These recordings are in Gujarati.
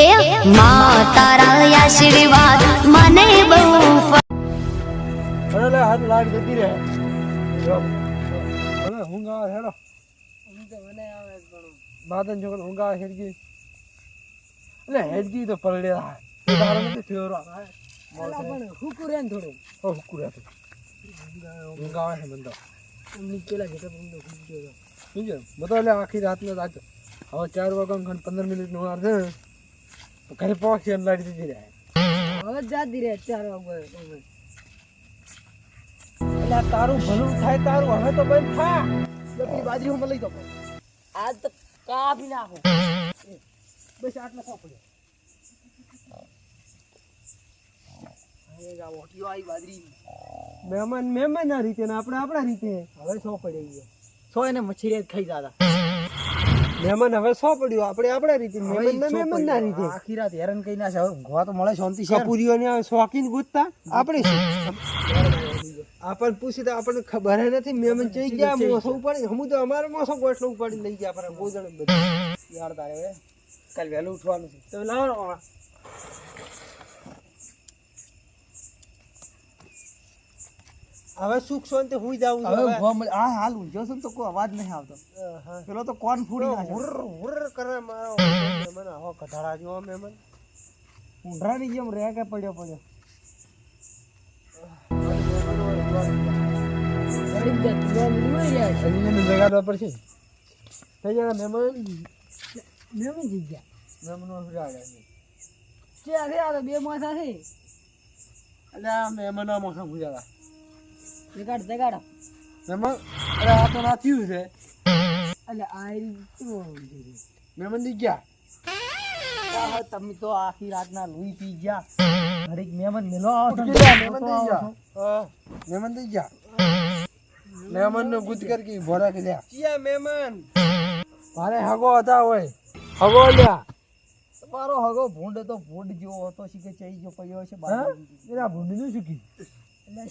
એ માં તારા આશીર્વાદ મને બહુ અરે હાથ લાગ જતી રહે. જો. હવે ઊંઘ આવે હેડો. બાદન છોકરો આવે હેડજી. એટલે હેડજી તો પલડેલા હે તારો નથી થયો રો. હુકુરે ને થોડું. ઓ હુકુરે તો આવે મને પણ બધો આખી રાતનો રાત. હવે ચાર વાગ્યા પંદર મિનિટ નો વાર છે. ઘરે પહોંચી અને લાડી દીધી રહે. હવે જાતી રે ચાર વાગે એટલે તારું ભલું થાય તારું હવે તો બંધ થા. બકરી બાજરી હું લઈ દો આજ તો કાપી નાખો બસ આટલો ખો પડ્યો હવે આ ઓટીઓ આવી બાજરી. મહેમાન મહેમાન ના રીતે ને આપણે આપણા રીતે. હવે સો પડી ગયો સો એને મચ્છી ખાઈ જાતા. મહેમાન હવે સો પડ્યું. આપણે આપણા રીતે. મહેમાન ના મહેમાન ના રીતે. આખી રાત હેરાન કઈ ના છે હવે ઊંઘવા તો મળે શાંતિ છે. કપૂરીઓને આ શોખીન ગુજતા આપણે શું? આપણને પૂછી તો આપણને ખબર નથી. મહેમાન ચઈ ગયા મોસો ઉપાડી. હું તો અમારો મોસો ગોઠલો ઉપાડી લઈ ગયા. આપણે બહુ બધું. યાર તારે કાલ વહેલું ઉઠવાનું છે. તો લાવો ને ઓલા. હવે સુખ શાંતિ હુઈ જાવું હવે. મળે આ હાલ ઊંઘ્યો છું ને તો કોઈ અવાજ નહીં આવતો. પેલો તો કોણ ફૂડી ના હુર્ર હુર્ર કરે મારો. મેમન આવો કઢાળા જેવો મહેમાન ઊંઢાની જેમ રહે કે પડ્યો. પડ્યો સંજીવને પર છે થઈ જાય મહેમાન? મેં જગ્યા મેમનો સુગાડે છે. અરે આ બે માથા છે. એટલે આ મહેમાનો મોસમ ગુજારા દેખાડ. મેમન મહેમાન અરે આ તો ના થયું છે. એટલે આ મહેમાન દી ગયા તમે તો આખી રાતના લોહી પી ગયા. ઘડીક મેમન મેલો આવો મેમન દઈ ગયા. મેમન દઈ ગયા. મેમન નો ગુદ કર કે ભોરા કે લ્યા. કિયા મેમન. મારે હગો હતા હોય. હગો લ્યા. તમારો હગો ભૂંડ તો ભૂંડ જેવો હતો શી કે ચઈ ગયો પડ્યો છે બાર. ભૂંડનું શું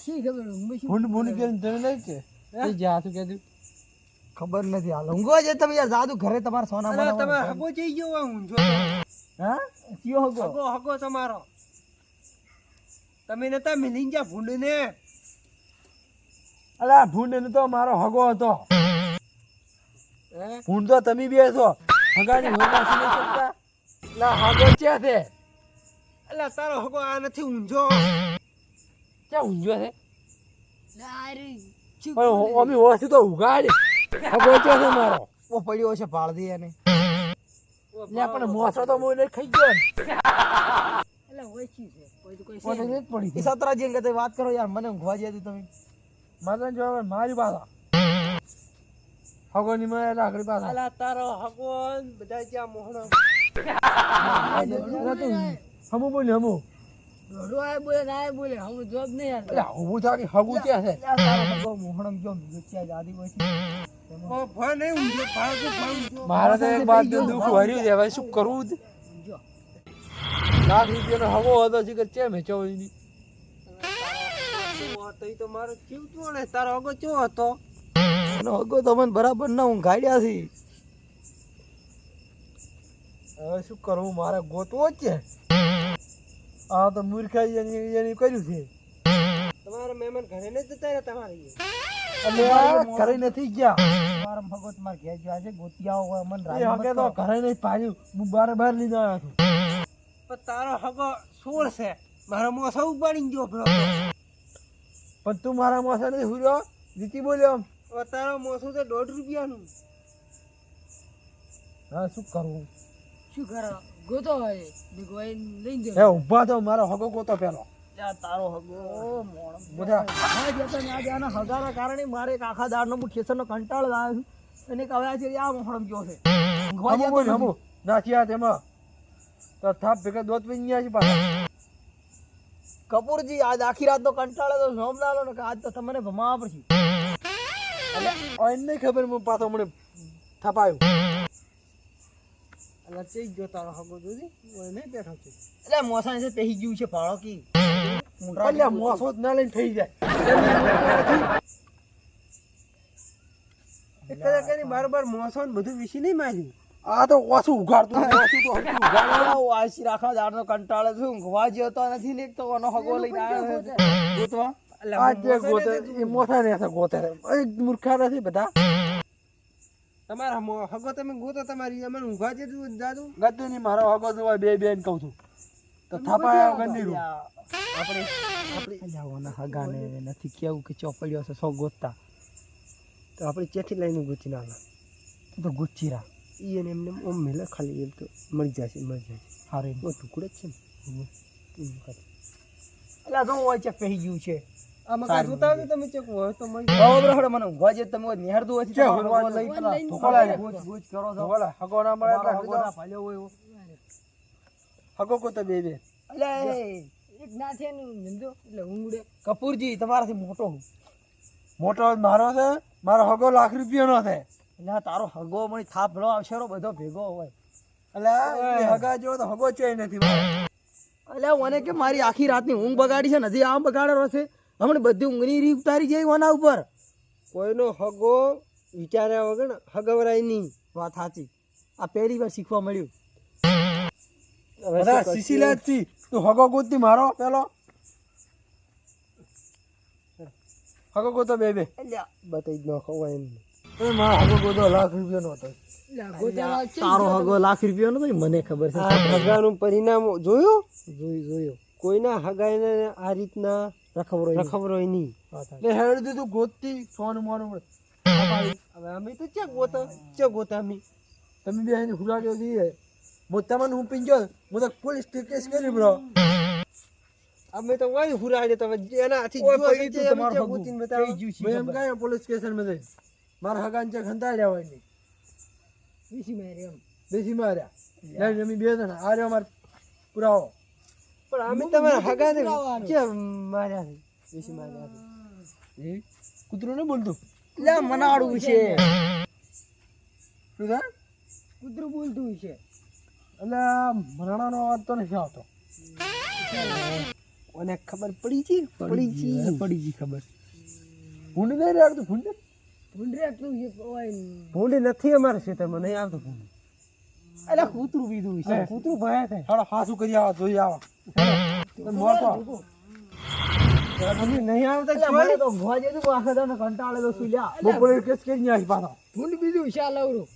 શી ખબર ઊંઘ શું ભૂંડ ભૂંડ કે તને નહીં કે? એ જા શું કીધું ખબર નથી હાલ. ઊંઘવા છે તમે યાર જાદુ ઘરે તમારા સોના અરે તમે હગો જઈ ગયો હું જો. હા? કયો હગો? હગો હગો તમારો. તમે નતા મિલી ગયા ભૂંડ ને અલા ભૂંડ ને તો મારો હગો હતો. ભૂંડ તો તમે બે છો. હગાની હોય ના સુને શકતા? લા હગો ક્યાં છે? અલા તારો હગો આ નથી ઊંઝો ક્યાં ઊંઝો છે પણ અમે હોશ તો ઉગાડ હગો ક્યાં છે મારો ઓ પડ્યો છે ભાળદી એને લે પણ મોસો તો મોને ખાઈ ગયો એટલે ઓછી છે કોઈ તો કોઈ જ પડી એ સતરાજી અંગે વાત કરો યાર મને ઊંઘવા જતી તમે મને જો મારી પાસે હગો ની મને લાકડી પાસે અલા તારો હગો બધા જ્યાં મોહણો હમુ બોલી હમુ દોડો આય બોલે ના આય બોલે હું જોબ નહીં યાર એટલે ઊભું થા કે હગું ક્યાં છે? તારો મોહણમ જો લુચ્યા જાદી હોય છે મારે તો એક બાદ દુઃખ ભર્યું છે હવે શું કરવું જ? લાખ રૂપિયાનો હગો હતો છે કે ચેમ હેચો એની? તો મારો જીવતો ને તારો હગો ચો હતો? એનો હગો તો મને બરાબર ના હું ગાડ્યા છી. હવે શું કરવું મારે ગોતવો જ છે. આ તો મૂર્ખાઈ એની એની કર્યું છે. તમારા મહેમાન ઘરે ને જતા રહ્યા તમારે અલે ઘરે નથી ગયા. મારા ભગત તમારે ઘેર ગયા છે ગોતિયા હોય મન રાજ હકે તો ઘરે નહીં પાડ્યું હું બાર બાર લઈ આવ્યો છું. પણ તારો હગો સોળ છે. મારો મોસો ઉપાડી ગયો ભલો. પણ તું મારા મોસે નહીં હુર્યો? જીતી બોલ્યો તારો મોસો તો દોઢ રૂપિયાનું. હા શું કરવું શું કરો? ગોતો હોય ભીગવાઈ લઈ હે ઊભા તો મારો હગો ગોતો પેલો. તારો હગો. મોણ. બધા. આ જતા ને આજે આના કારણે મારે એક આખા દાડનો હું ઠેસરનો કંટાળો આવ્યો છું. અને કહે છે આ મોહણમ ગયો છે. ઊંઘવા બોલ નથી. હમુ. તેમાં. તો થાપ ભેગા દોત વઈ છે પાછા. કપૂરજી આજ આખી રાત તો કંટાળો તો સોમ ને આજ તો તમને ભમાવા પડશે. એમને ખબર હું પાછો મને થપાયું. એટલે ગયો તારો હગો જોજી ઓય નહીં બેઠો છે. એટલે મોસાને છે પેહી ગયું છે ભાળો કી એટલે મોસો જ ના લઈને થઈ જાય. એક કઈ બાર બાર મોસો ને બધું વિશે નહીં માર્યું. આ તો ઓછું ઉઘાડતું ઓછું તો હરખું વાસી રાખા દાડનો કંટાળે છું. ઊંઘવા જતો નથી ને તો આનો હગો લઈને આવ્યો છે. ગોતવા? આ ગોતે એ ને ગોતે. મૂર્ખા નથી બધા. તમારા હગો તમે ગોતો તમારી અમને ઊંઘવા જેતું દાદુ? ગતું નહીં મારો હગો જોવા બે બેન કહું છું. તો થાપાયા વગર નહીં આપણે આપણે જાવાના હગાને નથી કેવું કે ચોપડ્યો છે સો ગોતતા. તો આપણે ચેથી લઈને ગુચી ના તો ગુચ્ચીરા ઈ એને એમને ઓમ મેલે ખાલી એમ તો મળી જશે મળી જશે હારે ટુકડે જ છે ને. એટલે તો હોય છે પહેરી ગયું છે. આમાં જોતા હોય તમે ચેક હોય તો મળી બરાબર હડો મને ઊંઘવા જે તમે નિહાળતું હોય છે, ઊંઘવા લઈ પેલા ઢોકળા લે. ગોચ ગોચ કરો છો. ભલે, હગો ના મળે એટલે હગો ના કીધું, હોય એવો. હગો ગોતે બે બે. અલ્યા એક ના છે ને નંદો એટલે ઊંઘડે કપૂરજી તમારાથી મોટો મોટો મારો છે મારો હગો લાખ રૂપિયાનો છે. એટલે આ તારો હગો મને થાપ ભળો આવશે રો બધો ભેગો હોય. એટલે હગા જો તો હગો છે નથી અલ્યા એટલે મને કે મારી આખી રાતની ઊંઘ બગાડી છે નથી આમ બગાડેલો છે. હમણાં બધી ઊંઘની રી ઉતારી જાય ઓના ઉપર. કોઈનો હગો વિચાર્યા વગર હગવરાય નહીં. વાત સાચી. આ પહેલી વાર શીખવા મળ્યું. બધા. તું હગો ગોતી મારો પેલો. હગો ગોતો બે બે. બતાવી જ ન ખવાય એમ. હગો ગોતો લાખ રૂપિયાનો હતો. તારો હગો લાખ રૂપિયાનો તો મને ખબર છે. આ હગાનું પરિણામ જોયું? જોયું જોયું. કોઈના હગાઈને આ રીતના રખવરો રખવરોય નહીં. એટલે હેડ દીધું ગોતી સોનું મોનું મળે. હવે અમે તો ચેક ગોતા ચેક ગોતા અમે? તમે બે એને હુરાડ્યો હું તમને હું પીંજો. હું તો પોલીસ કેસ કરી બ્રો અમે તો વાય હુરાડે તમે એના હાથી જો પડી તું અમે તમારું ચેક હગું. ગોતીને બતાવો. કઈ જ્યું છે એમ ખબર. કહ્યું પોલીસ સ્ટેશનમાં જઈ મારા હગાને ચેક હંતાડ્યા હોય નહીં. વીસી મારી એમ. બેસી માર્યા. લઈને અમે બે જણા. આ રહ્યો અમારે પુરાવો. પણ અમે તમારા હગાને કેમ માર્યા છે? બેસી માર્યા છે. એ? કૂતરો ને બોલતો? લે મનાડું છે. શું કૂતરું બોલતું છે. એટલે મરણાનો અવાજ તો નથી આવતો. મને ખબર પડી છે પડી છે. પડી છે ખબર. ભૂંડ નહીં આવતું ભૂંડ? છે ભૂંડ નથી અમારા ખેતરમાં નહીં આવતું ભૂંડ. અલા કૂતરું બીધું છે કૂતરું ભયા થાય હાલો હાસું કરી આવો જોઈ આવો. તમે મોટો અમે નહીં આવતા એટલે મને તો ઊંઘવા જેતું પણ આખા દાડો કંટાળેલો છું લ્યા. બપોરે કેસ કરી નાખી પાછો. ભૂંડ બીધું છે આ લવરું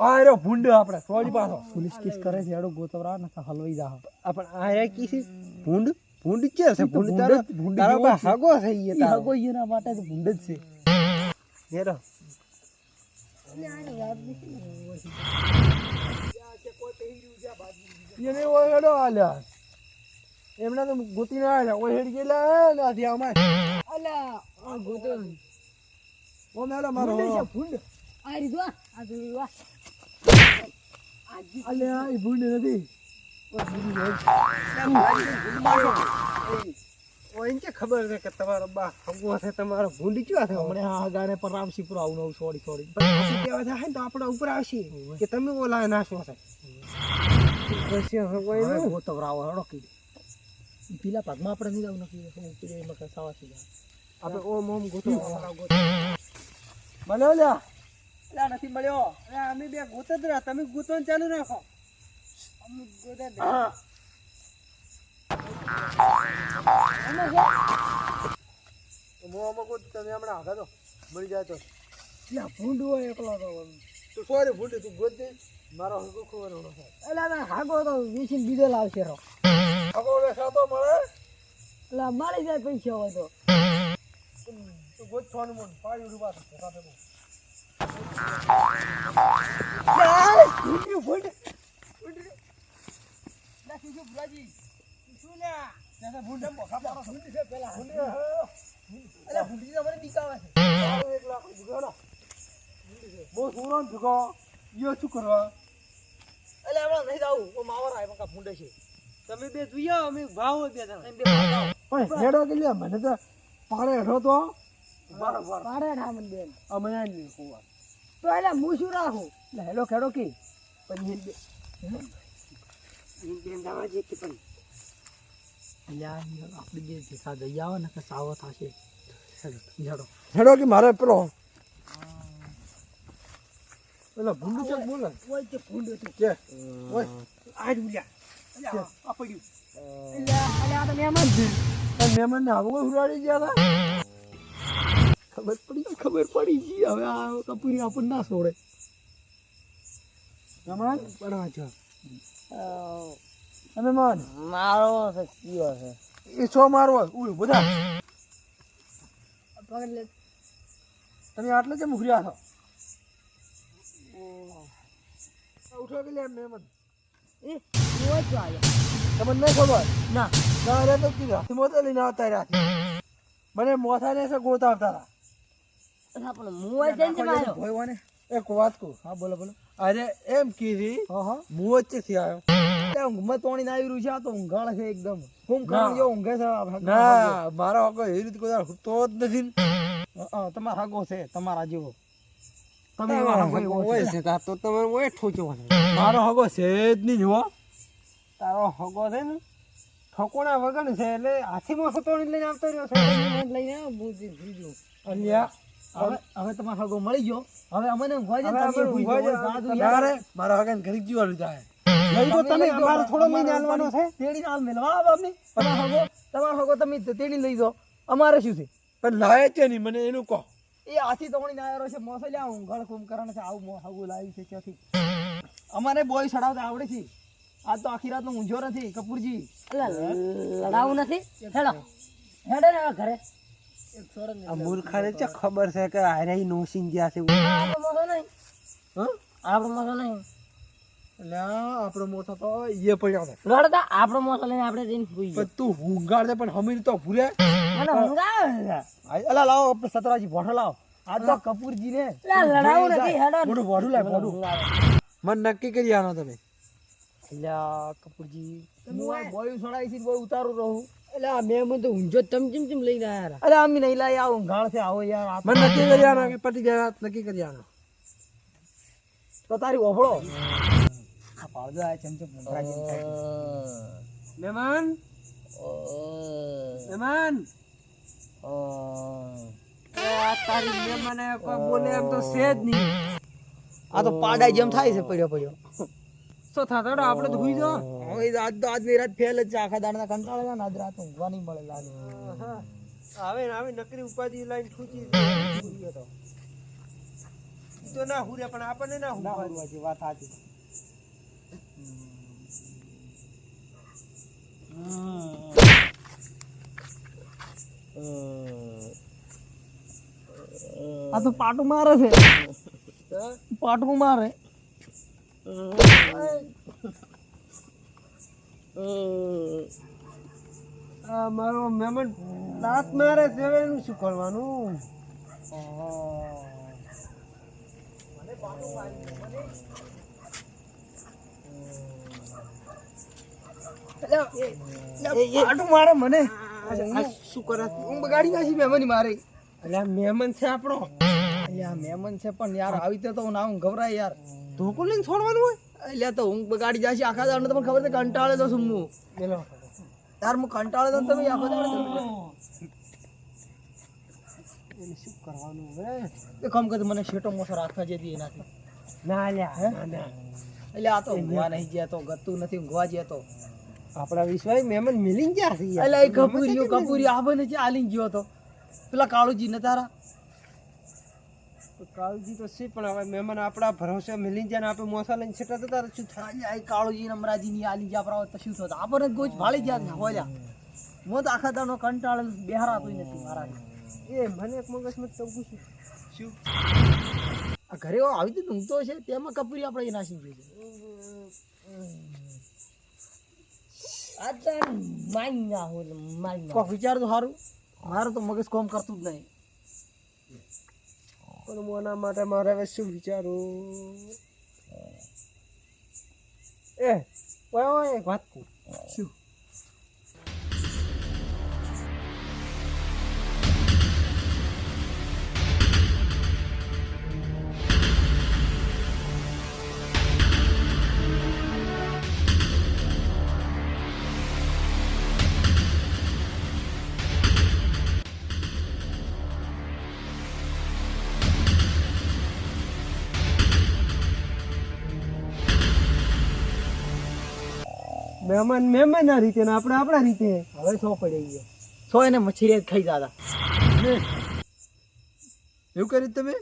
આ રહ્યો ભૂંડ આપણે સોરી પાછો. પોલીસ કેસ કરે છે એડો ગોતવરા ને હલવાઈ જા આપણ આ રે કી છે? ભૂંડ? ભૂંડ છે છે ભૂંડ ભૂંડ તારો જ- ભૂંડ તારો જેવો બા છે. હાગો થઈ ગયો તારો. હગો એના માટે તો ભૂંડ જ છે. હેરો એને ઓય હેડો આલ્યા એમણે તો ગોતી ના આલ્યા ઓય હેડી ગયેલા નથી આમાં અલા આ ગોતો. ઓ મેલો મારો ભૂંડ આ રીતો આ જોઈ વાહ અલ્યા એ ભૂંડ નથી. ખબર છે કે તમારો બા હાગો છે તમારો ભૂંડ ક્યાં છે હમણાં આ ગાને પર રામશીપુર આવું નવું પછી કેવા થાય ને તો આપણા ઉપર આવશે કે તમે ઓલા નાશો છે? પછી હવે કોઈ ગોતવરાવો હેડો કીધું પેલા પગમાં આપણે નહીં જવું નથી હું પેલી એમાં સાવા છે આપણે ઓમ ઓમ ગોતો મળ્યો લ્યા એટલે નથી મળ્યો અરે અમે બે ગોત જ રહ્યા તમે ગોતવાનું ચાલુ રાખો અમે ગોતા જ હા ગોત તમે હમણાં આગળ તો મળી જાય તો ત્યાં ભૂંડ હોય એકલો તો તું સોરી ભૂંડ તું ગોત દે મારો હગો ખબર થાય એટલે હાગો તો વીસીને બીજો લાવશે રો. હગો વેસાતો મળે. એટલે મારી જાય પૈસા હોય તો. તું ગોત છોનું મન પાડી ઉડી વાત સાથે બહુ ને ભેગો. યો શું કરવા? એટલે હમણાં નહીં જાવું ઓ માવર આવ્યો કા ભૂંડે છે. તમે બે જોઈએ અમે ભાવ બે જણા. બે. પણ હેડો કે લે મને તો પાડે હેડો તો. બરાબર. પાડે ના મને બેન. અમે નહીં ખોવા તો એટલે હું શું રાખું? એટલે હેડો ખેડો કે. પણ બેન દાવા જે કે પણ. અલ્યા આપણે જે ભેગા જઈ આવે ને કે સાવો થશે. હેડો. હેડો કે મારે પેલો પેલા ભૂંડું ચક બોલે ઓય તે ભૂંડું હતું. કે? ઓય આ જ ઉલ્યા. અલ્યા, આ પડ્યું અલ્યા અલ્યા આ તો મહેમાન છે. પણ મહેમાન ને આવો ઉડાડી ગયા હતા ખબર પડી ખબર પડી ગઈ હવે આ કપૂરી આપણને ના છોડે. મહેમાન? બનવા છે. મહેમાન? મારો કયો છે. એ છો મારો ઉય બધા? તમે આટલે કેમ ઉઘર્યા છો? ઉઠો કે લે મહેમાન એ ઓય જો આયો. તમને નહીં ખબર? ના. ના અરે તો કીધા મોતે લઈને આવતા રહ્યા મને મોથાને છે ગોતા આવતા હતા પણ મુંહ જઈને માર્યો ભોય વાને એક વાત કહું. હા બોલો બોલો. અરે એમ કીધી હા હા. હું વચ્ચેથી આવ્યો. એટલે તોણી તોડીને આવી રહ્યું છે આ તો છે એકદમ. જેવો ઊંઘે છે ના મારો હકો એવી રીતે કોઈ દાડો તો જ નથી. ને. હા, તમારો હગો છે તમારા જેવો. તમે તમારો એવા હગો હોય છે. તાર તો તમે ઓય ઠોચવાનો મારો હગો છે જ નહીં જુઓ. તારો હગો છે ને ઠોકોણા વગર છે એટલે હાથીમાં સતોડી લઈને આવતો રહ્યો છે. લઈને આવો, બુદ્ધિ ભૂલી અલ્યા હવે હવે તમારો હગો મળી ગયો. હવે અમને ઊંઘવા જાય તમે ઊંઘવા જાય. મારા હગાને ઘડીક જીવાનું જાય લઈ તમે લઈ થોડો મહિને આલવાનો છે. તેડી આલ મેલવા આવ આપની તમારો હગો તમારો હગો તમે તેડી લઈ જાઓ. અમારે શું છે? પણ લાવે છે નહીં મને એનું કહો. એ આથી તોડીને આવ્યો છે મોસલ્યા કુમ કરણ છે આવું મો- હગું લાવ્યું છે ત્યાંથી અમારે બોય સડાવતા આવડે છે. આ તો આખી રાત ઊંઝો નથી કપૂરજી. લડાવું નથી? હેડો. હેડે ને ઘરે. મૂર્ખાને ખબર છે કે આરે નોસિંગ ગયા છે? આપણો મોસો નહીં. હા? આપણો મોસો નહીં. એટલે આપણો મોટો તો એ પડ્યો લડતા આપણો મોસો લઈને આપણે જઈને તું હુંગાડ દે પણ હમીર તો ભૂરે. અલા લાવો આપણે સતરાજી ભોઠો લાવો. આજ તો કપૂરજી ને લડાવું નથી હેડો. લાય ભોડું ઊંઘ આવે. મને નક્કી કરી આનો તમે. અલ્યા કપૂરજી હું આ બોય છોડાવી છે બોય ઉતારું રહું. એટલે આ મને તો ઊંઝો ચમ ચમ ચમ લઈને આયા રા. અરે અમે નહીં લાવી આ ઊંઘાળ છે આવો યાર આ નક્કી કરી આનો કે પટી ગયા નક્કી કરી આનો. તો તારી ઓફળો આ પાડજો આ ચમચમ ભૂંગળા જેમ થાય છે. મહેમાન મહેમાન આ તારી મને કોઈ બોલે એમ તો છે જ નહીં. આ તો પાડા જેમ થાય છે પડ્યો પડ્યો. શું થતો આપણે તો હુઈ જાઓ હવે આજ તો આજ રાત ફેલ જ આખા દાડના કંટાળે ને આજ રાત ઊંઘવા નહીં મળે લાગે. આવે ને આવે નકરી ઉપાધી લાઈન ઠૂચી હુઈ તો. તો ના હુરે પણ આપણને ના ના છે, વાત સાચી. આ તો પાટું મારે છે પાટું મારે મારો મહેમાન દાંત મારે છે હવે એનું શું કરવાનું પાટું મારે મને શું કરે? ઊંઘ બગાડી નાખી મહેમાની મારે. એટલે મહેમાન છે આપણો. મહેમાન છે પણ યાર આવી રીતે તો હું ના ઊંઘ ગભરાય યાર. ધોકો લઈને છોડવાનું હોય? અલ્યા તો ઊંઘ બગાડી જશે આખા દાડનો તમને ખબર છે કંટાળે તો છું હું. પેલો. યાર હું કંટાળે તો તમે આખો દાડો એને શું કરવાનું હવે? એ કમ કર મને શેટો મોસો રાખવા જેતી એનાથી. ના લ્યા ના ના. એટલે આ તો ઊંઘવા નહીં તો ગતું નથી ઊંઘવા જતો તો. આપણા વિશ્વાસ મહેમાન મિલી ગયા છે. એટલે એ કપૂરીઓ કપૂરી આબને છે આલી ગયો તો પેલા કાળુજી ને તારા તો તો છે પણ હવે મહેમાન આપણા ભરોસે મિલી જાય ને આપણે મોસા લઈને છેટા તો તારે શું થાય? આ કાળુજી નમરાજી ની આલી ગયા આપણા તો શું થતો આપણને ગોચ ભાળી ગયા હોલ્યા મો તો આખા દાનો કંટાળ બેહારા તો નથી મારા એ મને એક મગજમાં તો પૂછ્યું શું? આ ઘરે આવી રીતે ઊંઘતો છે તેમાં કપૂરી આપણે નાસી ગયું છે. આ તો મારી ના હોય મારી ના કોક વિચાર તો સારું મારું તો મગજ કોમ કરતું જ નહીં. પણ મોના માટે મારે હવે શું વિચારું? એ ઓય એક વાત કહું શું? મહેમાન મહેમાનના રીતે ને આપણે આપણા રીતે. હવે સો પડી ગયો. સો એને મચ્છી ખાઈ જાતા. એવું કર્યું તમે?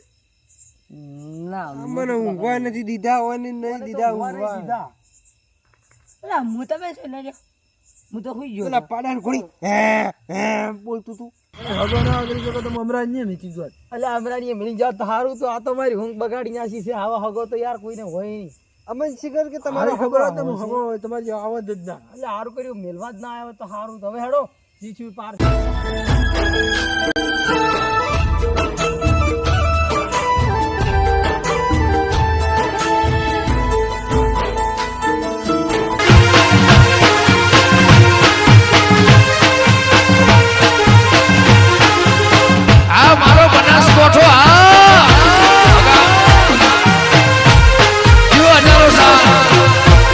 ના મને ઊંઘવા નથી દીધા હોય ને નહીં દીધા ઊંઘવા અલા, હું તમે શું ને હું તો સુઈ ગયો. પેલા પાડાને ઘોડી હે હે બોલતું તું. હગો ના આગળ શકો તો મમરા ને મીચી જોત. જાત. હારું તો આ તો મારી ઊંઘ બગાડી નાખી છે. આવા હગો તો યાર કોઈને હોય નહીં. અમે શિખર કે તમારે ખબર હોય તમે ખબર હોય તમારી આવા જ ના એટલે હારું કર્યું મેલવા જ ના આવ્યો તો હારું. તો હવે હેડો જીચું પાર